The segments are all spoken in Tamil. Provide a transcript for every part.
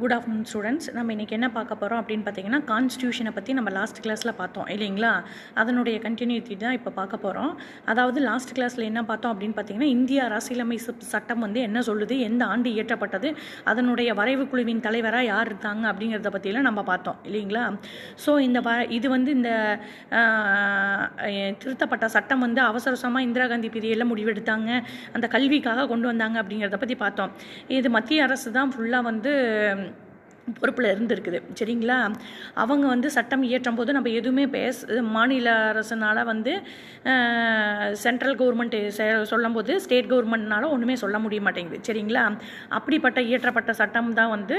குட் ஆஃப்டர்நூன் ஸ்டூடெண்ட்ஸ் நம்ம இன்றைக்கி என்ன பார்க்க போகிறோம் அப்படின்னு பார்த்தீங்கன்னா கான்ஸ்டியூஷனை பற்றி நம்ம லாஸ்ட் கிளாஸில் பார்த்தோம் இல்லைங்களா? அதனுடைய கண்டினியூட்டி தான் இப்போ பார்க்க போகிறோம் அதாவது லாஸ்ட் கிளாஸில் என்ன பார்த்தோம் அப்படின்னு பார்த்தீங்கன்னா இந்திய அரசியலமை சட்டம் வந்து என்ன சொல்லுது எந்த ஆண்டு இயற்றப்பட்டது அதனுடைய வரைவு குழுவின் தலைவராக யார் இருக்காங்க அப்படிங்கிறத பற்றியெல்லாம் நம்ம பார்த்தோம் இல்லைங்களா? ஸோ இந்த வ இது வந்து இந்த திருத்தப்பட்ட சட்டம் வந்து அவசரசமாக அவசரமாக இந்திரா காந்தி பீரியடில் முடிவெடுத்தாங்க. அந்த கல்விக்காக கொண்டு வந்தாங்க அப்படிங்கிறத பற்றி பார்த்தோம். இது மத்திய அரசு தான் ஃபுல்லாக வந்து பொறுப்பில் இருந்திருக்குது. சரிங்களா? அவங்க வந்து சட்டம் இயற்றும் போது நம்ம எதுவுமே பேச மாநில அரசுனால் வந்து சென்ட்ரல் கவர்மெண்ட் சொல்லும் போது ஸ்டேட் கவர்மெண்ட்னால ஒன்றுமே சொல்ல முடிய மாட்டேங்குது. சரிங்களா? அப்படிப்பட்ட இயற்றப்பட்ட சட்டம் தான் வந்து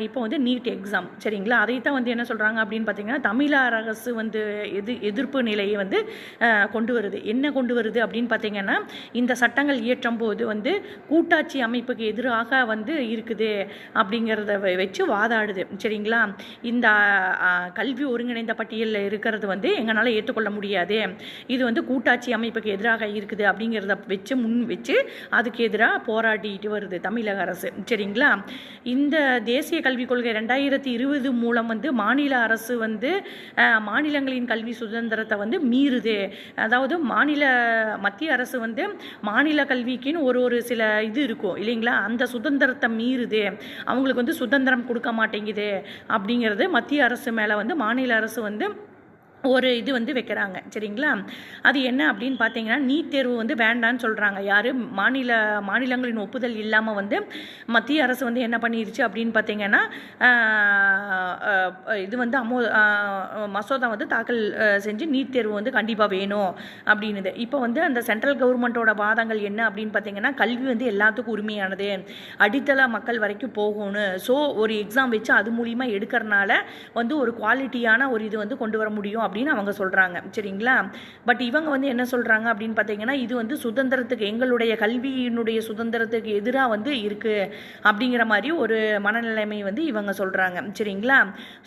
இப்போ வந்து நீட் எக்ஸாம் சரிங்களா? அதை தான் வந்து என்ன சொல்கிறாங்க அப்படின்னு பார்த்தீங்கன்னா தமிழக அரசு வந்து எது எதிர்ப்பு நிலையை வந்து கொண்டு வருது. என்ன கொண்டு வருது அப்படின்னு பார்த்தீங்கன்னா இந்த சட்டங்கள் இயற்றும் போது வந்து கூட்டாட்சி அமைப்புக்கு எதிராக வந்து இருக்குது அப்படிங்கிறத வ- வச்சு வாதாடுது. சரிங்களா? இந்த கல்வி ஒருங்கிணைந்த பட்டியலில் இருக்கிறது வந்து எங்களால் ஏற்றுக்கொள்ள முடியாது. இது வந்து கூட்டாட்சி அமைப்புக்கு எதிராக இருக்குது அப்படிங்கிறத வச்சு முன் வச்சு அதுக்கு எதிராக போராடிட்டு வருது தமிழக அரசு. சரிங்களா? இந்த தேசிய கல்விக் கொள்கை ரெண்டாயிரத்தி இருபது மூலம் வந்து மாநில அரசு வந்து மாநிலங்களின் கல்வி சுதந்திரத்தை வந்து மீறுது. அதாவது மாநில மத்திய அரசு வந்து மாநில கல்விக்குன்னு ஒரு ஒரு சில இது இருக்கும் இல்லைங்களா? அந்த சுதந்திரத்தை மீறுது. அவங்களுக்கு வந்து சுதந்திரம் கொடுக்க மாட்டேங்குது அப்படிங்கிறது மத்திய அரசு மேலே வந்து மாநில அரசு வந்து ஒரு இது வந்து வைக்கிறாங்க. சரிங்களா? அது என்ன அப்படின்னு பார்த்தீங்கன்னா நீட் தேர்வு வந்து வேண்டான்னு சொல்கிறாங்க யார்? மாநில மாநிலங்களின் ஒப்புதல் இல்லாமல் வந்து மத்திய அரசு வந்து என்ன பண்ணிருச்சு அப்படின்னு பார்த்தீங்கன்னா இது வந்து அமோ மசோதா வந்து தாக்கல் செஞ்சு நீட் தேர்வு வந்து கண்டிப்பாக வேணும் அப்படின்னுது. இப்போ வந்து அந்த சென்ட்ரல் கவர்மெண்ட்டோட வாதங்கள் என்ன அப்படின்னு பார்த்தீங்கன்னா கல்வி வந்து எல்லாத்துக்கும் உரிமையானது. அடித்தள மக்கள் வரைக்கும் போகணும் ஸோ ஒரு எக்ஸாம் வச்சு அது மூலிமா எடுக்கிறனால வந்து ஒரு குவாலிட்டியான ஒரு இது வந்து கொண்டு வர முடியும் அப்படின்னு அவங்க சொல்கிறாங்க சரிங்களா? பட் இவங்க வந்து என்ன சொல்கிறாங்க அப்படின்னு பார்த்தீங்கன்னா இது வந்து சுதந்திரத்துக்கு எங்களுடைய கல்வியினுடைய சுதந்திரத்துக்கு எதிராக வந்து இருக்குது அப்படிங்கிற மாதிரி ஒரு மனநிலைமை வந்து இவங்க சொல்கிறாங்க சரிங்களா?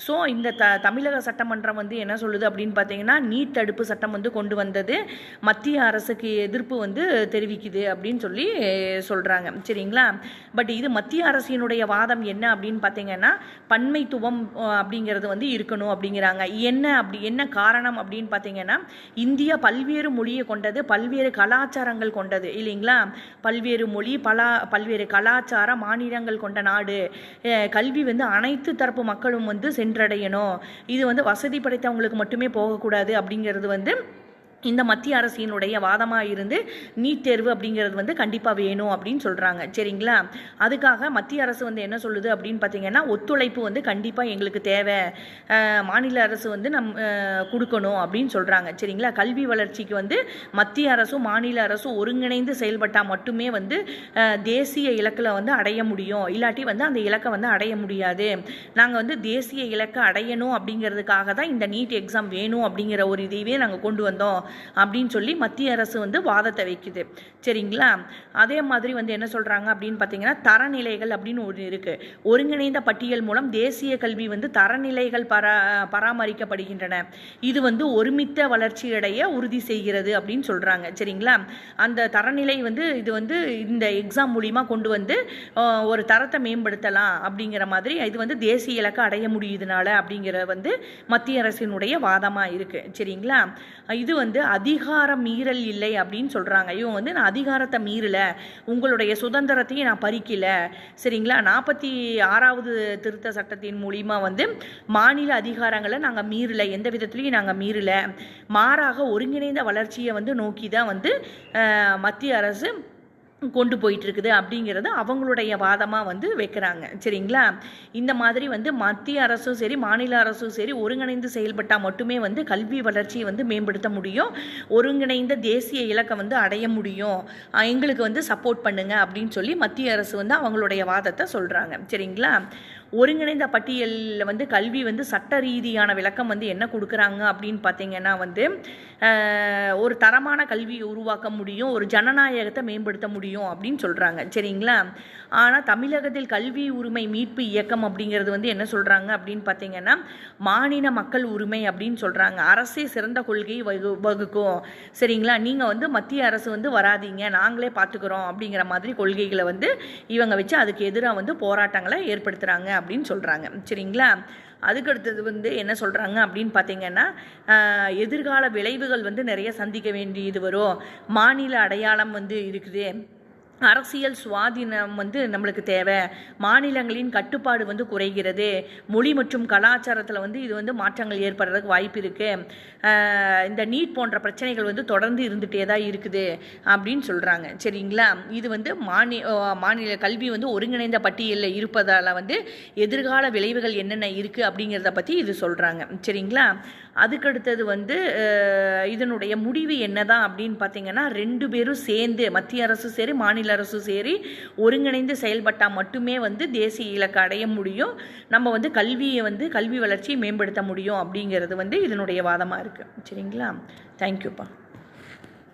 ஸோ இந்த த தமிழக சட்டமன்றம் வந்து என்ன சொல்லுது அப்படின்னு பார்த்தீங்கன்னா நீட் தடுப்பு சட்டம் வந்து கொண்டு வந்தது. மத்திய அரசுக்கு எதிர்ப்பு வந்து தெரிவிக்குது அப்படின்னு சொல்லி சொல்கிறாங்க சரிங்களா? பட் இது மத்திய அரசினுடைய வாதம் என்ன அப்படின்னு பார்த்தீங்கன்னா பன்மைத்துவம் அப்படிங்கிறது வந்து இருக்கணும் அப்படிங்கிறாங்க. என்ன அப்படி என்ன காரணம் அப்படின்னு பார்த்தீங்கன்னா இந்தியா பல்வேறு மொழியை கொண்டது பல்வேறு கலாச்சாரங்கள் கொண்டது இல்லைங்களா? பல்வேறு மொழி பல பல்வேறு கலாச்சார மாநிலங்கள் கொண்ட நாடு. கல்வி வந்து அனைத்து தரப்பு மக்களும் வந்து சென்றடையணும். இது வந்து வசதி படைத்தவங்களுக்கு மட்டுமே போகக்கூடாது அப்படிங்கிறது வந்து இந்த மத்திய அரசினுடைய வாதமாக இருந்து நீட் தேர்வு அப்படிங்கிறது வந்து கண்டிப்பாக வேணும் அப்படின்னு சொல்கிறாங்க சரிங்களா? அதுக்காக மத்திய அரசு வந்து என்ன சொல்லுது அப்படின்னு பார்த்தீங்கன்னா ஒத்துழைப்பு வந்து கண்டிப்பாக எங்களுக்கு தேவை. மாநில அரசு வந்து நம் கொடுக்கணும் அப்படின்னு சொல்கிறாங்க சரிங்களா? கல்வி வளர்ச்சிக்கு வந்து மத்திய அரசும் மாநில அரசும் ஒருங்கிணைந்து செயல்பட்டால் மட்டுமே வந்து தேசிய இலக்கில் வந்து அடைய முடியும். இல்லாட்டி வந்து அந்த இலக்கை வந்து அடைய முடியாது. நாங்கள் வந்து தேசிய இலக்கை அடையணும் அப்படிங்கிறதுக்காக தான் இந்த நீட் எக்ஸாம் வேணும் அப்படிங்கிற ஒரு இதையே நாங்கள் கொண்டு வந்தோம். அப்படின்னு சொல்லி மத்திய அரசு வந்து வாதத்தை வைக்குது. சரிங்களா? அதே மாதிரி வந்து என்ன சொல்கிறாங்க அப்படின்னு பார்த்தீங்கன்னா தரநிலைகள் அப்படின்னு ஒன்று இருக்குது ஒருங்கிணைந்த பட்டியல் மூலம் தேசிய கல்வி வந்து தரநிலைகள் பரா பராமரிக்கப்படுகின்றன. இது வந்து ஒருமித்த வளர்ச்சியடைய உறுதி செய்கிறது அப்படின்னு சொல்கிறாங்க சரிங்களா? அந்த தரநிலை வந்து இது வந்து இந்த எக்ஸாம் மூலிமா கொண்டு வந்து ஒரு தரத்தை மேம்படுத்தலாம் அப்படிங்கிற மாதிரி இது வந்து தேசிய இலக்கை அடைய முடியுதுனால அப்படிங்கிற வந்து மத்திய அரசினுடைய வாதமாக இருக்குது சரிங்களா? இது வந்து அதிகார மீறல் இல்லை அப்படின்னு சொல்கிறாங்க இவங்க வந்து நான் அதிகாரத்தை மீறல. உங்களுடைய சுதந்திரத்தையும் நான் பறிக்கலை. சரிங்களா? நாற்பத்தி ஆறாவது திருத்த சட்டத்தின் மூலிமா வந்து மாநில அதிகாரங்களை நாங்கள் மீறலை. எந்த விதத்துலையும் நாங்கள் மீறலை. மாறாக ஒருங்கிணைந்த வளர்ச்சியை வந்து நோக்கி தான் வந்து மத்திய அரசு கொண்டு போயிட்டு இருக்குது அப்படிங்கிறது அவங்களுடைய வாதமாக வந்து வைக்கிறாங்க. சரிங்களா? இந்த மாதிரி வந்து மத்திய அரசும் சரி மாநில அரசும் சரி ஒருங்கிணைந்து செயல்பட்டால் மட்டுமே வந்து கல்வி வளர்ச்சியை வந்து மேம்படுத்த முடியும். ஒருங்கிணைந்த தேசிய இலக்கை வந்து அடைய முடியும். எங்களுக்கு வந்து சப்போர்ட் பண்ணுங்க அப்படின்னு சொல்லி மத்திய அரசு வந்து அவங்களுடைய வாதத்தை சொல்கிறாங்க சரிங்களா? ஒருங்கிணைந்த பட்டியலில் வந்து கல்வி வந்து சட்ட ரீதியான விளக்கம் வந்து என்ன கொடுக்குறாங்க அப்படின்னு பார்த்தீங்கன்னா வந்து ஒரு தரமான கல்வியை உருவாக்க முடியும் ஒரு ஜனநாயகத்தை மேம்படுத்த முடியும் அப்படின்னு சொல்கிறாங்க சரிங்களா? ஆனால் தமிழகத்தில் கல்வி உரிமை மீட்பு இயக்கம் அப்படிங்கிறது வந்து என்ன சொல்கிறாங்க அப்படின்னு பார்த்தீங்கன்னா மாநில மக்கள் உரிமை அப்படின்னு சொல்கிறாங்க அரசே சிறந்த கொள்கை வகு வகுக்கும். சரிங்களா? நீங்கள் வந்து மத்திய அரசு வந்து வராதீங்க. நாங்களே பார்த்துக்குறோம் அப்படிங்கிற மாதிரி கொள்கைகளை வந்து இவங்க வச்சு அதுக்கு எதிராக வந்து போராட்டங்களை ஏற்படுத்துகிறாங்க அப்படின்னு சொல்கிறாங்க சரிங்களா? அதுக்கடுத்தது வந்து என்ன சொல்கிறாங்க அப்படின்னு பார்த்தீங்கன்னா எதிர்கால விளைவுகள் வந்து நிறைய சந்திக்க வேண்டியது வரும். மாநில அடையாளம் வந்து இருக்குது. அரசியல் சுவாதீனம் வந்து நம்மளுக்கு தேவை. மாநிலங்களின் கட்டுப்பாடு வந்து குறைகிறது. மொழி மற்றும் கலாச்சாரத்தில் வந்து இது வந்து மாற்றங்கள் ஏற்படுறதுக்கு வாய்ப்பு இருக்குது இந்த நீட் போன்ற பிரச்சனைகள் வந்து தொடர்ந்து இருந்துகிட்டே தான் இருக்குது அப்படின்னு சொல்கிறாங்க சரிங்களா? இது வந்து மாநி மாநில கல்வி வந்து ஒருங்கிணைந்த பட்டியலில் இருப்பதால் வந்து எதிர்கால விளைவுகள் என்னென்ன இருக்குது அப்படிங்கிறத பற்றி இது சொல்கிறாங்க சரிங்களா? அதுக்கடுத்தது வந்து இதனுடைய முடிவு என்னதான் அப்படின்னு பார்த்தீங்கன்னா ரெண்டு பேரும் சேர்ந்து மத்திய அரசு சரி மாநில மாநில அரசு சரி ஒருங்கிணைந்து செயல்பட்டால் மட்டுமே வந்து தேசிய இலக்கு அடைய முடியும். நம்ம வந்து கல்வியை வந்து கல்வி வளர்ச்சியை மேம்படுத்த முடியும் அப்படிங்கிறது வந்து இதனுடைய வாதமாக இருக்குது சரிங்களா? தேங்க்யூப்பா